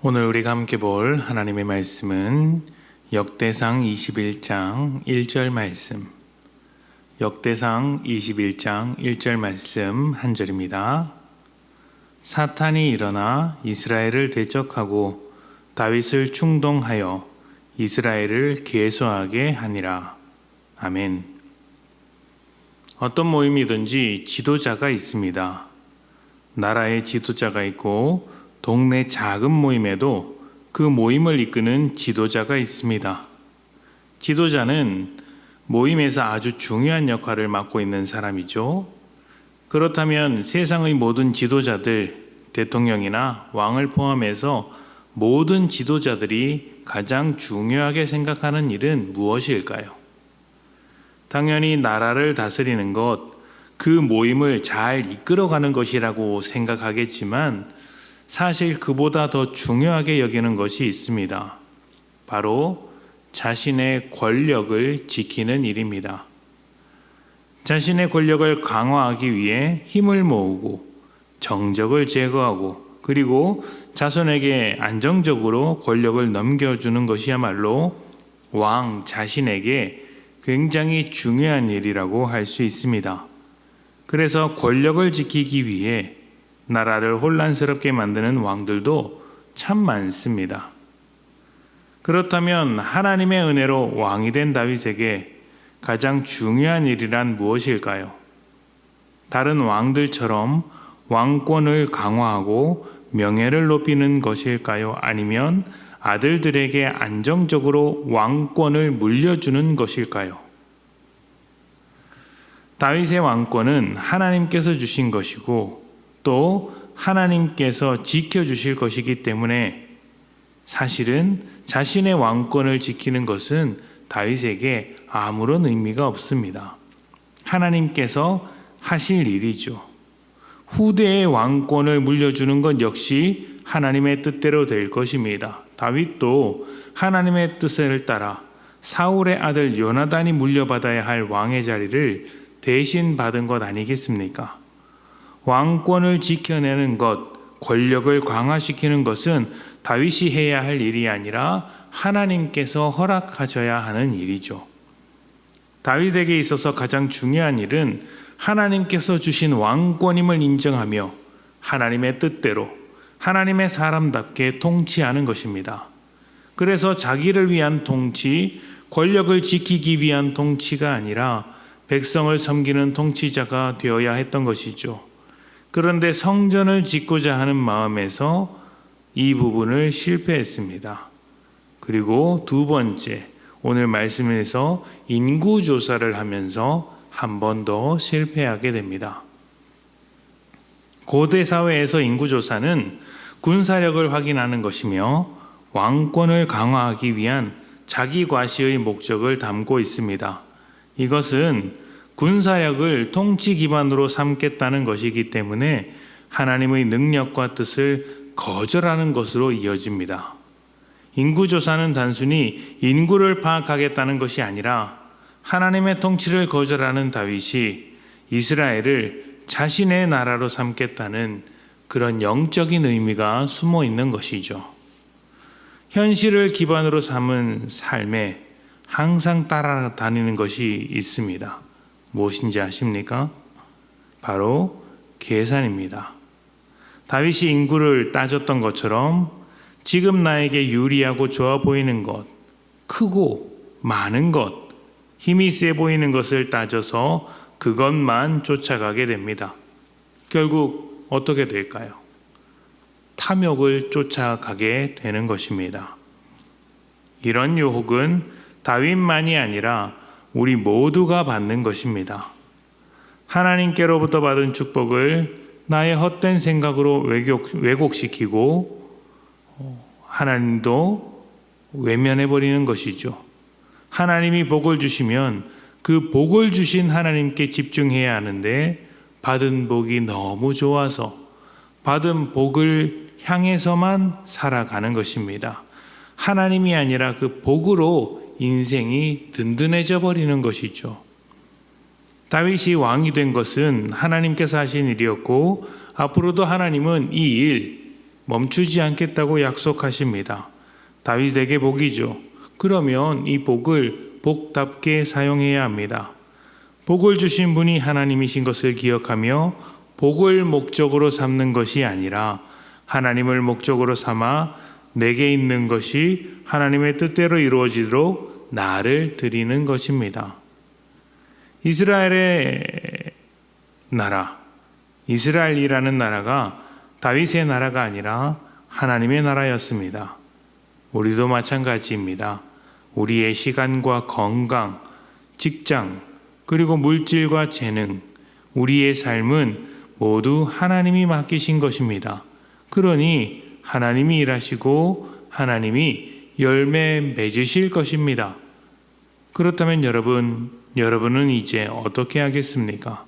오늘 우리가 함께 볼 하나님의 말씀은 역대상 21장 1절 말씀. 역대상 21장 1절 말씀 한 절입니다. 사탄이 일어나 이스라엘을 대적하고 다윗을 충동하여 이스라엘을 계수하게 하니라. 아멘. 어떤 모임이든지 지도자가 있습니다. 나라의 지도자가 있고 동네 작은 모임에도 그 모임을 이끄는 지도자가 있습니다. 지도자는 모임에서 아주 중요한 역할을 맡고 있는 사람이죠. 그렇다면 세상의 모든 지도자들, 대통령이나 왕을 포함해서 모든 지도자들이 가장 중요하게 생각하는 일은 무엇일까요? 당연히 나라를 다스리는 것, 그 모임을 잘 이끌어가는 것이라고 생각하겠지만 사실 그보다 더 중요하게 여기는 것이 있습니다. 바로 자신의 권력을 지키는 일입니다. 자신의 권력을 강화하기 위해 힘을 모으고 정적을 제거하고 그리고 자손에게 안정적으로 권력을 넘겨주는 것이야말로 왕 자신에게 굉장히 중요한 일이라고 할 수 있습니다. 그래서 권력을 지키기 위해 나라를 혼란스럽게 만드는 왕들도 참 많습니다. 그렇다면 하나님의 은혜로 왕이 된 다윗에게 가장 중요한 일이란 무엇일까요? 다른 왕들처럼 왕권을 강화하고 명예를 높이는 것일까요? 아니면 아들들에게 안정적으로 왕권을 물려주는 것일까요? 다윗의 왕권은 하나님께서 주신 것이고 또 하나님께서 지켜주실 것이기 때문에 사실은 자신의 왕권을 지키는 것은 다윗에게 아무런 의미가 없습니다. 하나님께서 하실 일이죠. 후대의 왕권을 물려주는 것 역시 하나님의 뜻대로 될 것입니다. 다윗도 하나님의 뜻을 따라 사울의 아들 요나단이 물려받아야 할 왕의 자리를 대신 받은 것 아니겠습니까? 왕권을 지켜내는 것, 권력을 강화시키는 것은 다윗이 해야 할 일이 아니라 하나님께서 허락하셔야 하는 일이죠. 다윗에게 있어서 가장 중요한 일은 하나님께서 주신 왕권임을 인정하며 하나님의 뜻대로 하나님의 사람답게 통치하는 것입니다. 그래서 자기를 위한 통치, 권력을 지키기 위한 통치가 아니라 백성을 섬기는 통치자가 되어야 했던 것이죠. 그런데 성전을 짓고자 하는 마음에서 이 부분을 실패했습니다. 그리고 두 번째, 오늘 말씀에서 인구 조사를 하면서 한 번 더 실패하게 됩니다. 고대 사회에서 인구 조사는 군사력을 확인하는 것이며 왕권을 강화하기 위한 자기 과시의 목적을 담고 있습니다. 이것은 군사력을 통치 기반으로 삼겠다는 것이기 때문에 하나님의 능력과 뜻을 거절하는 것으로 이어집니다. 인구조사는 단순히 인구를 파악하겠다는 것이 아니라 하나님의 통치를 거절하는 다윗이 이스라엘을 자신의 나라로 삼겠다는 그런 영적인 의미가 숨어 있는 것이죠. 현실을 기반으로 삼은 삶에 항상 따라다니는 것이 있습니다. 무엇인지 아십니까? 바로 계산입니다. 다윗이 인구를 따졌던 것처럼 지금 나에게 유리하고 좋아 보이는 것, 크고 많은 것, 힘이 세 보이는 것을 따져서 그것만 쫓아가게 됩니다. 결국 어떻게 될까요? 탐욕을 쫓아가게 되는 것입니다. 이런 유혹은 다윗만이 아니라 우리 모두가 받는 것입니다. 하나님께로부터 받은 축복을 나의 헛된 생각으로 왜곡, 왜곡시키고 하나님도 외면해 버리는 것이죠. 하나님이 복을 주시면 그 복을 주신 하나님께 집중해야 하는데 받은 복이 너무 좋아서 받은 복을 향해서만 살아가는 것입니다. 하나님이 아니라 그 복으로 인생이 든든해져 버리는 것이죠. 다윗이 왕이 된 것은 하나님께서 하신 일이었고 앞으로도 하나님은 이 일, 멈추지 않겠다고 약속하십니다. 다윗에게 복이죠. 그러면 이 복을 복답게 사용해야 합니다. 복을 주신 분이 하나님이신 것을 기억하며 복을 목적으로 삼는 것이 아니라 하나님을 목적으로 삼아 내게 있는 것이 하나님의 뜻대로 이루어지도록 나를 드리는 것입니다. 이스라엘의 나라, 이스라엘이라는 나라가 다윗의 나라가 아니라 하나님의 나라였습니다. 우리도 마찬가지입니다. 우리의 시간과 건강, 직장, 그리고 물질과 재능, 우리의 삶은 모두 하나님이 맡기신 것입니다. 그러니 하나님이 일하시고 하나님이 열매 맺으실 것입니다. 그렇다면 여러분, 여러분은 이제 어떻게 하겠습니까?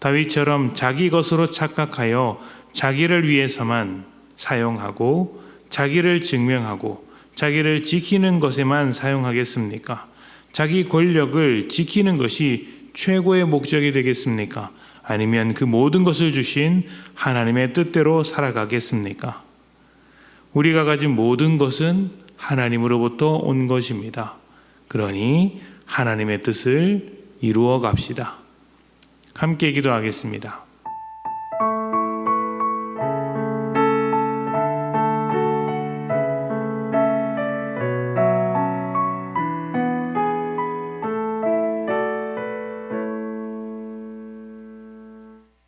다윗처럼 자기 것으로 착각하여 자기를 위해서만 사용하고 자기를 증명하고 자기를 지키는 것에만 사용하겠습니까? 자기 권력을 지키는 것이 최고의 목적이 되겠습니까? 아니면 그 모든 것을 주신 하나님의 뜻대로 살아가겠습니까? 우리가 가진 모든 것은 하나님으로부터 온 것입니다. 그러니 하나님의 뜻을 이루어 갑시다. 함께 기도하겠습니다.